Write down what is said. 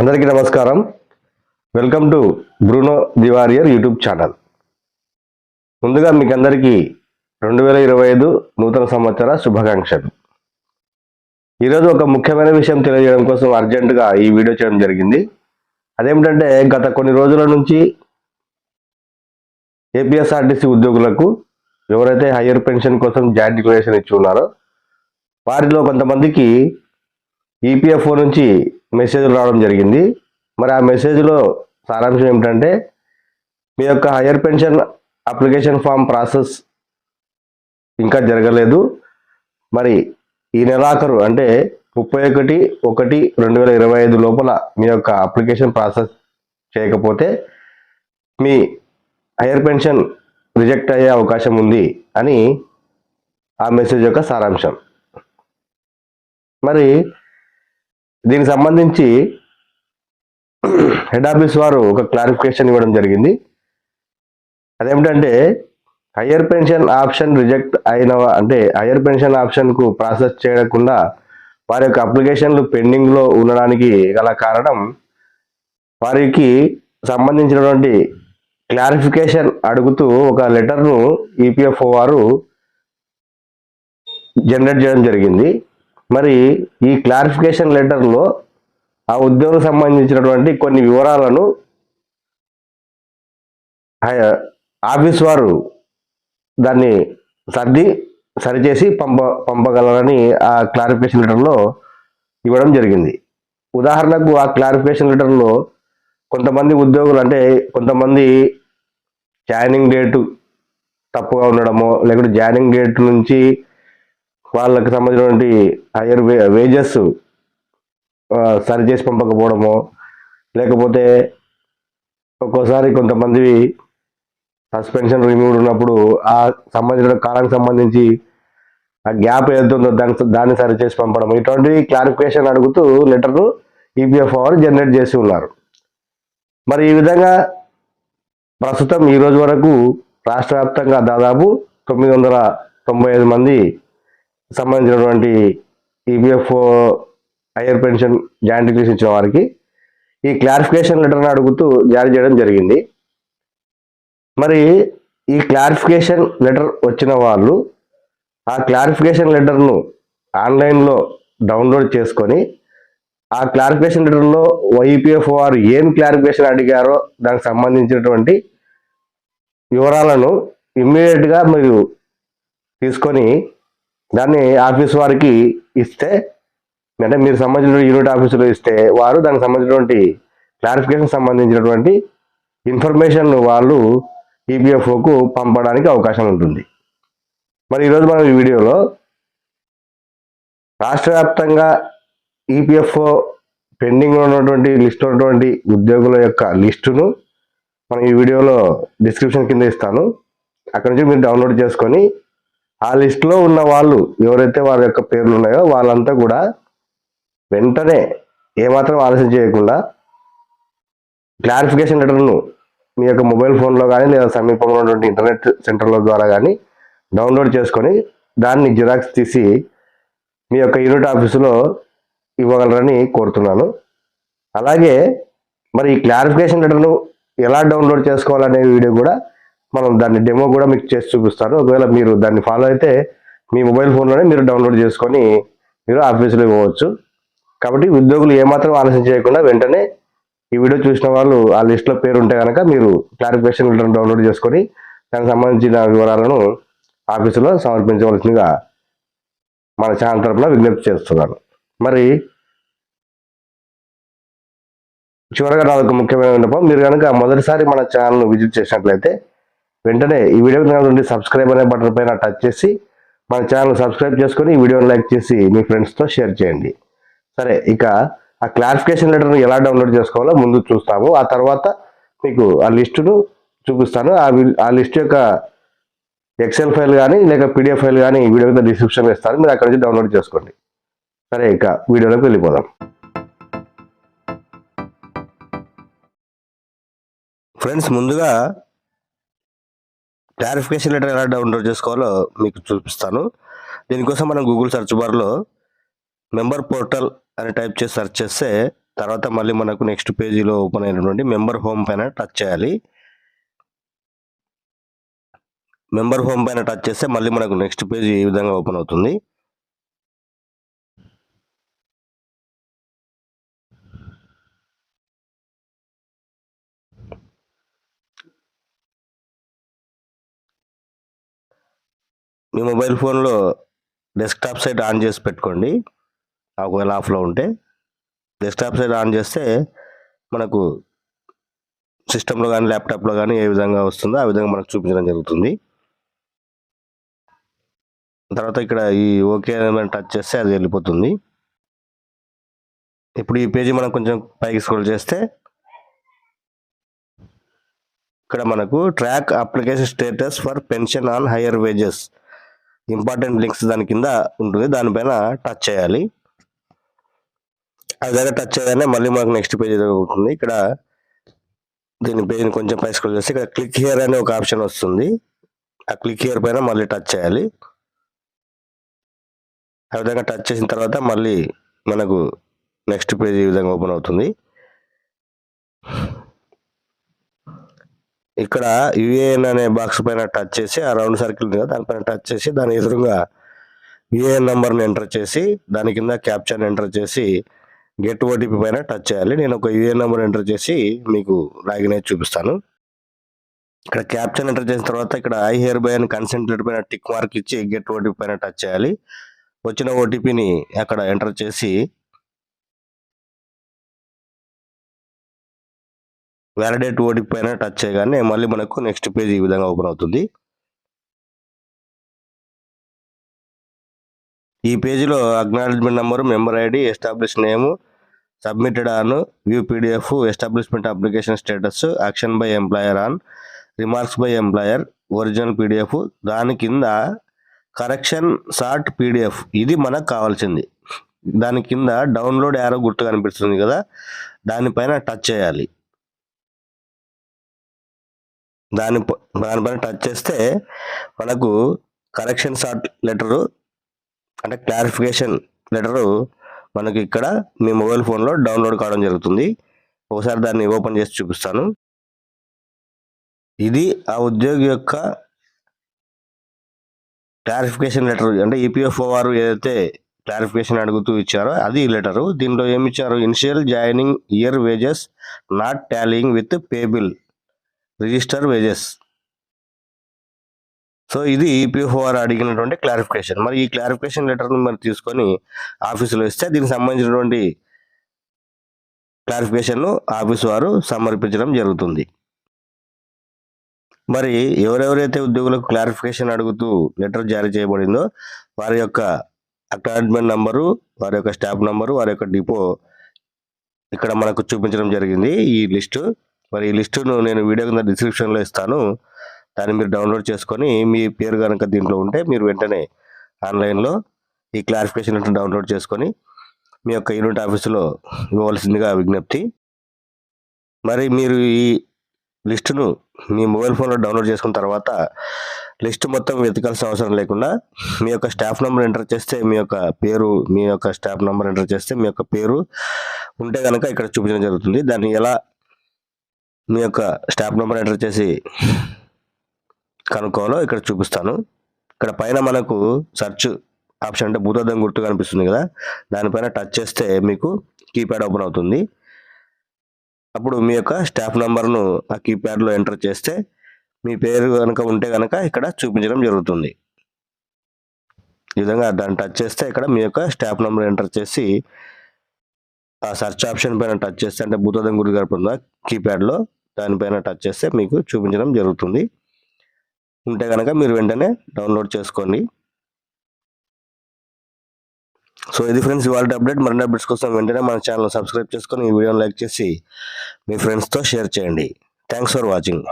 అందరికీ నమస్కారం. Welcome to Bruno the warrior YouTube channel ముందుగా మీకు అందరికీ రెండు వేల ఇరవై ఐదు నూతన సంవత్సర శుభాకాంక్షలు. ఈరోజు ఒక ముఖ్యమైన విషయం తెలియజేయడం కోసం అర్జెంటుగా ఈ వీడియో చేయడం జరిగింది. అదేమిటంటే గత కొన్ని రోజుల నుంచి A P S R T C ఉద్యోగులకు ఎవరైతే హయ్యర్ పెన్షన్ కోసం జాయింట్ డిక్లరేషన్ ఇచ్చి ఉన్నారో వారిలో కొంతమందికి ఈపీఎఫ్ఓ నుంచి మెసేజ్లు రావడం జరిగింది. మరి ఆ మెసేజ్లో సారాంశం ఏమిటంటే మీ యొక్క higher pension application form process ఇంకా జరగలేదు. మరి ఈ నెలాఖరు అంటే ముప్పై ఒకటి ఒకటి రెండు వేల ఇరవై ఐదు లోపల మీ యొక్క అప్లికేషన్ ప్రాసెస్ చేయకపోతే మీ హయ్యర్ పెన్షన్ రిజెక్ట్ అయ్యే అవకాశం ఉంది అని ఆ మెసేజ్ యొక్క సారాంశం. మరి దీనికి సంబంధించి హెడ్ ఆఫీస్ వారు ఒక క్లారిఫికేషన్ ఇవ్వడం జరిగింది. అదేమిటంటే హయ్యర్ పెన్షన్ ఆప్షన్ రిజెక్ట్ అయిన అంటే హయ్యర్ పెన్షన్ ఆప్షన్కు ప్రాసెస్ చేయకుండా వారి యొక్క అప్లికేషన్లు పెండింగ్లో ఉండడానికి గల కారణం వారికి సంబంధించినటువంటి క్లారిఫికేషన్ అడుగుతూ ఒక లెటర్ను ఈపీఎఫ్ఓ వారు జనరేట్ చేయడం జరిగింది. మరి ఈ క్లారిఫికేషన్ లెటర్లో ఆ ఉద్యోగం సంబంధించినటువంటి కొన్ని వివరాలను ఆఫీస్ వారు దాన్ని సర్ది సరిచేసి పంప పంపగలరని ఆ క్లారిఫికేషన్ లెటర్లో ఇవ్వడం జరిగింది. ఉదాహరణకు ఆ క్లారిఫికేషన్ లెటర్లో కొంతమంది ఉద్యోగులు అంటే కొంతమంది జాయినింగ్ డేటు తప్పుగా ఉండడమో లేకుంటే జాయినింగ్ డేట్ నుంచి వాళ్ళకి సంబంధించినటువంటి హైయర్ వేజెస్ సరి చేసి పంపకపోవడము లేకపోతే ఒక్కోసారి కొంతమంది సస్పెన్షన్ రిమూవ్డ్ ఉన్నప్పుడు ఆ సంబంధించిన కాలానికి సంబంధించి ఆ గ్యాప్ ఏదైతుందో దానికి దాన్ని సరి చేసి పంపడం ఇటువంటి క్లారిఫికేషన్ అడుగుతూ లెటర్ను ఈపీఎఫ్ వారు జనరేట్ చేసి ఉన్నారు. మరి ఈ విధంగా ప్రస్తుతం ఈ రోజు వరకు రాష్ట్ర వ్యాప్తంగా దాదాపు తొమ్మిది వందల తొంభై ఐదు మంది సంబంధించినటువంటి E P F O higher pension joint release ఇచ్చిన వారికి ఈ క్లారిఫికేషన్ లెటర్ని అడుగుతూ జారీ చేయడం జరిగింది. మరి ఈ క్లారిఫికేషన్ లెటర్ వచ్చిన వాళ్ళు ఆ క్లారిఫికేషన్ లెటర్ను ఆన్లైన్లో డౌన్లోడ్ చేసుకొని ఆ క్లారిఫికేషన్ లెటర్లో వైపీఎఫ్ వారు ఏం క్లారిఫికేషన్ అడిగారో దానికి సంబంధించినటువంటి వివరాలను ఇమ్మీడియట్గా మీరు తీసుకొని దాన్ని ఆఫీస్ వారికి ఇస్తే అంటే మీరు సంబంధించిన యూనిట్ ఆఫీసులో ఇస్తే వారు దానికి సంబంధించినటువంటి క్లారిఫికేషన్ సంబంధించినటువంటి ఇన్ఫర్మేషన్ వాళ్ళు ఈపీఎఫ్ఓకు పంపడానికి అవకాశం ఉంటుంది. మరి ఈరోజు మనం ఈ వీడియోలో రాష్ట్ర వ్యాప్తంగా ఈపీఎఫ్ఓ పెండింగ్ ఉన్నటువంటి లిస్ట్ ఉన్నటువంటి ఉద్యోగుల యొక్క లిస్టును మనం ఈ వీడియోలో డిస్క్రిప్షన్ కింద ఇస్తాను. అక్కడ నుంచి మీరు డౌన్లోడ్ చేసుకొని ఆ లిస్ట్లో ఉన్న వాళ్ళు ఎవరైతే వారి యొక్క పేర్లు ఉన్నాయో వాళ్ళంతా కూడా వెంటనే ఏమాత్రం ఆలస్యం చేయకుండా క్లారిఫికేషన్ లెటర్ను మీ యొక్క మొబైల్ ఫోన్లో కానీ లేదా సమీపంలో ఉన్నటువంటి ఇంటర్నెట్ సెంటర్ల ద్వారా కానీ డౌన్లోడ్ చేసుకొని దాన్ని జిరాక్స్ తీసి మీ యొక్క యూనిట్ ఆఫీసులో ఇవ్వగలరని కోరుతున్నాను. అలాగే మరి ఈ క్లారిఫికేషన్ లెటర్ను ఎలా డౌన్లోడ్ చేసుకోవాలనే వీడియో కూడా మనం దాన్ని డెమో కూడా మీకు చేసి చూపిస్తారు. ఒకవేళ మీరు దాన్ని ఫాలో అయితే మీ మొబైల్ ఫోన్లోనే మీరు డౌన్లోడ్ చేసుకొని మీరు ఆఫీసులో ఇవ్వవచ్చు కాబట్టి ఉద్యోగులు ఏమాత్రం ఆలస్యం చేయకుండా వెంటనే ఈ వీడియో చూసిన వాళ్ళు ఆ లిస్ట్లో పేరు ఉంటే కనుక మీరు క్లారిఫికేషన్ లెటర్ డౌన్లోడ్ చేసుకొని దానికి సంబంధించిన వివరాలను ఆఫీసులో సమర్పించవలసిందిగా మన ఛానల్ తరపున విజ్ఞప్తి చేస్తున్నాను. మరి చివరగా నాకు ముఖ్యమైన విన్నపం మీరు కనుక మొదటిసారి మన ఛానల్ను విజిట్ చేసినట్లయితే వెంటనే ఈ వీడియో నుండి సబ్స్క్రైబ్ అనే బటన్ పైన టచ్ చేసి మన ఛానల్ సబ్స్క్రైబ్ చేసుకొని ఈ వీడియోని లైక్ చేసి మీ ఫ్రెండ్స్తో షేర్ చేయండి. సరే ఇక ఆ క్లారిఫికేషన్ లెటర్ను ఎలా డౌన్లోడ్ చేసుకోవాలో ముందు చూస్తాము. ఆ తర్వాత మీకు ఆ లిస్టును చూపిస్తాను. ఆ వి- ఆ లిస్ట్ యొక్క ఎక్సెల్ ఫైల్ కానీ లేక పీడిఎఫ్ ఫైల్ కానీ ఈ వీడియో మీద డిస్క్రిప్షన్లో ఇస్తాను మీరు అక్కడ నుంచి డౌన్లోడ్ చేసుకోండి. సరే ఇక వీడియోలోకి వెళ్ళిపోదాం. ఫ్రెండ్స్ ముందుగా క్లారిఫికేషన్ లెటర్ ఎలా డౌన్లోడ్ చేసుకోవాలో మీకు చూపిస్తాను. దీనికోసం మనం గూగుల్ సెర్చ్ బార్లో మెంబర్ పోర్టల్ అని టైప్ చేసి సెర్చ్ చేస్తే తర్వాత మళ్ళీ మనకు నెక్స్ట్ పేజీలో ఓపెన్ అయినటువంటి మెంబర్ హోమ్ పైన టచ్ చేయాలి. మెంబర్ హోమ్ పైన టచ్ చేస్తే మళ్ళీ మనకు నెక్స్ట్ పేజీ ఈ విధంగా ఓపెన్ అవుతుంది. మీ మొబైల్ ఫోన్లో డెస్క్టాప్ సైట్ ఆన్ చేసి పెట్టుకోండి. ఒకవేళ ఆఫ్లో ఉంటే డెస్క్టాప్ సైట్ ఆన్ చేస్తే మనకు సిస్టంలో కానీ ల్యాప్టాప్లో కానీ ఏ విధంగా వస్తుందో ఆ విధంగా మనకు చూపించడం జరుగుతుంది. తర్వాత ఇక్కడ ఈ ఓకే అని టచ్ చేస్తే అది వెళ్ళిపోతుంది. ఇప్పుడు ఈ పేజీ మనం కొంచెం పైకి స్క్రోల్ చేస్తే ఇక్కడ మనకు track application status for pension on higher wages important links దాని కింద ఉంటుంది. దానిపైన టచ్ చేయాలి. అది దగ్గర టచ్ చేయగానే మళ్ళీ మనకు నెక్స్ట్ పేజ్ ఉంటుంది. ఇక్కడ దీని పేజ్ని కొంచెం పై స్క్రోల్ చేస్తే ఇక్కడ క్లిక్ హియర్ అనే ఒక ఆప్షన్ వస్తుంది. ఆ క్లిక్ హియర్ పైన మళ్ళీ టచ్ చేయాలి. ఆ విధంగా టచ్ చేసిన తర్వాత మళ్ళీ మనకు నెక్స్ట్ పేజ్ ఈ విధంగా ఓపెన్ అవుతుంది. ఇక్కడ యుఏఎన్ అనే బాక్స్ పైన టచ్ చేసి ఆ రౌండ్ సర్కిల్ కదా దానిపైన టచ్ చేసి దాని ఎదురుగా యుఏఎన్ నెంబర్ని ఎంటర్ చేసి దాని కింద క్యాప్చర్ని ఎంటర్ చేసి గెట్ ఓటీపీ పైన టచ్ చేయాలి. నేను ఒక యుఏఎన్ నెంబర్ ఎంటర్ చేసి మీకు లాగిన్ అయితే చూపిస్తాను. ఇక్కడ క్యాప్చర్ ఎంటర్ చేసిన తర్వాత ఇక్కడ ఐ హెయిర్ బై అని కన్సెంట్రేట్ పైన టిక్ మార్క్ ఇచ్చి గెట్ ఓటీపీ పైన టచ్ చేయాలి. వచ్చిన ఓటీపీని అక్కడ ఎంటర్ చేసి వ్యాలిడేట్ ఓటీపీ పైన టచ్ చేయగానే మళ్ళీ మనకు నెక్స్ట్ పేజ్ ఈ విధంగా ఓపెన్ అవుతుంది. ఈ పేజీలో acknowledgement number member ID establish name submitted on view PDF establishment application status action by employer on remarks by employer original PDF దాని కింద కరెక్షన్ సార్ట్ పీడిఎఫ్ ఇది మనకు కావాల్సింది. దాని కింద డౌన్లోడ్ యారో గుర్తు కనిపిస్తుంది కదా దానిపైన టచ్ చేయాలి. దాని ప- దానిపైన టచ్ చేస్తే మనకు కరెక్షన్ షార్ట్ లెటరు అంటే క్లారిఫికేషన్ లెటరు మనకి ఇక్కడ మీ మొబైల్ ఫోన్లో డౌన్లోడ్ కావడం జరుగుతుంది. ఒకసారి దాన్ని ఓపెన్ చేసి చూపిస్తాను. ఇది ఆ ఉద్యోగి యొక్క క్లారిఫికేషన్ లెటర్ అంటే ఈపీఎఫ్ఓ వారు ఏదైతే క్లారిఫికేషన్ అడుగుతూ ఇచ్చారో అది లెటరు దీంట్లో ఏమి ఇచ్చారు? Initial joining year wages not tallying with payable register wages. So ఇది ఈపీఎఫ్ఓ వారు అడిగినటువంటి క్లారిఫికేషన్ మరి ఈ క్లారిఫికేషన్ లెటర్ని మరి తీసుకొని ఆఫీసులో ఇస్తే దీనికి సంబంధించినటువంటి క్లారిఫికేషన్ను ఆఫీస్ వారు సమర్పించడం జరుగుతుంది. మరి ఎవరెవరైతే ఉద్యోగులకు క్లారిఫికేషన్ అడుగుతూ లెటర్ జారీ చేయబడిందో వారి యొక్క అక్నాలజ్మెంట్ నంబరు వారి యొక్క స్టాఫ్ నంబరు వారి యొక్క డిపో ఇక్కడ మనకు చూపించడం జరిగింది. ఈ లిస్టు మరి ఈ లిస్టును నేను వీడియో కింద డిస్క్రిప్షన్లో ఇస్తాను. దాన్ని మీరు డౌన్లోడ్ చేసుకొని మీ పేరు కనుక దీంట్లో ఉంటే మీరు వెంటనే ఆన్లైన్లో ఈ క్లారిఫికేషన్ డౌన్లోడ్ చేసుకొని మీ యొక్క యూనిట్ ఆఫీసులో ఇవ్వవలసిందిగా విజ్ఞప్తి. మరి మీరు ఈ లిస్టును మీ మొబైల్ ఫోన్లో డౌన్లోడ్ చేసుకున్న తర్వాత లిస్ట్ మొత్తం వెతకాల్సిన అవసరం లేకుండా మీ యొక్క స్టాఫ్ నెంబర్ ఎంటర్ చేస్తే మీ యొక్క పేరు మీ యొక్క స్టాఫ్ నెంబర్ ఎంటర్ చేస్తే మీ యొక్క పేరు ఉంటే కనుక ఇక్కడ చూపించడం జరుగుతుంది. దాన్ని ఎలా మీ యొక్క స్టాఫ్ నెంబర్ ఎంటర్ చేసి కనుక్కోవాలో ఇక్కడ చూపిస్తాను. ఇక్కడ పైన మనకు సెర్చ్ ఆప్షన్ అంటే భూతద్దం గుర్తు కనిపిస్తుంది కదా. దానిపైన టచ్ చేస్తే మీకు కీప్యాడ్ ఓపెన్ అవుతుంది. అప్పుడు మీ యొక్క స్టాఫ్ నెంబర్ను ఆ కీప్యాడ్లో ఎంటర్ చేస్తే మీ పేరు కనుక ఉంటే కనుక ఇక్కడ చూపించడం జరుగుతుంది. ఈ విధంగా దాన్ని టచ్ చేస్తే ఇక్కడ మీ యొక్క స్టాఫ్ నెంబర్ ఎంటర్ చేసి ఆ సెర్చ్ ఆప్షన్ పైన టచ్ చేస్తే అంటే భూతదం గుర్తు కడుపుందా కీప్యాడ్లో దానిపైన టచ్ చేస్తే మీకు చూపించడం జరుగుతుంది. ఉంటే కనుక మీరు వెంటనే డౌన్లోడ్ చేసుకోండి. సో ఇది ఫ్రెండ్స్ ఇవాళ అప్డేట్ మరిన్ని అప్డేట్స్ కోసం వెంటనే మన ఛానల్ సబ్స్క్రైబ్ చేసుకొని ఈ వీడియోని లైక్ చేసి మీ ఫ్రెండ్స్తో షేర్ చేయండి. Thanks for watching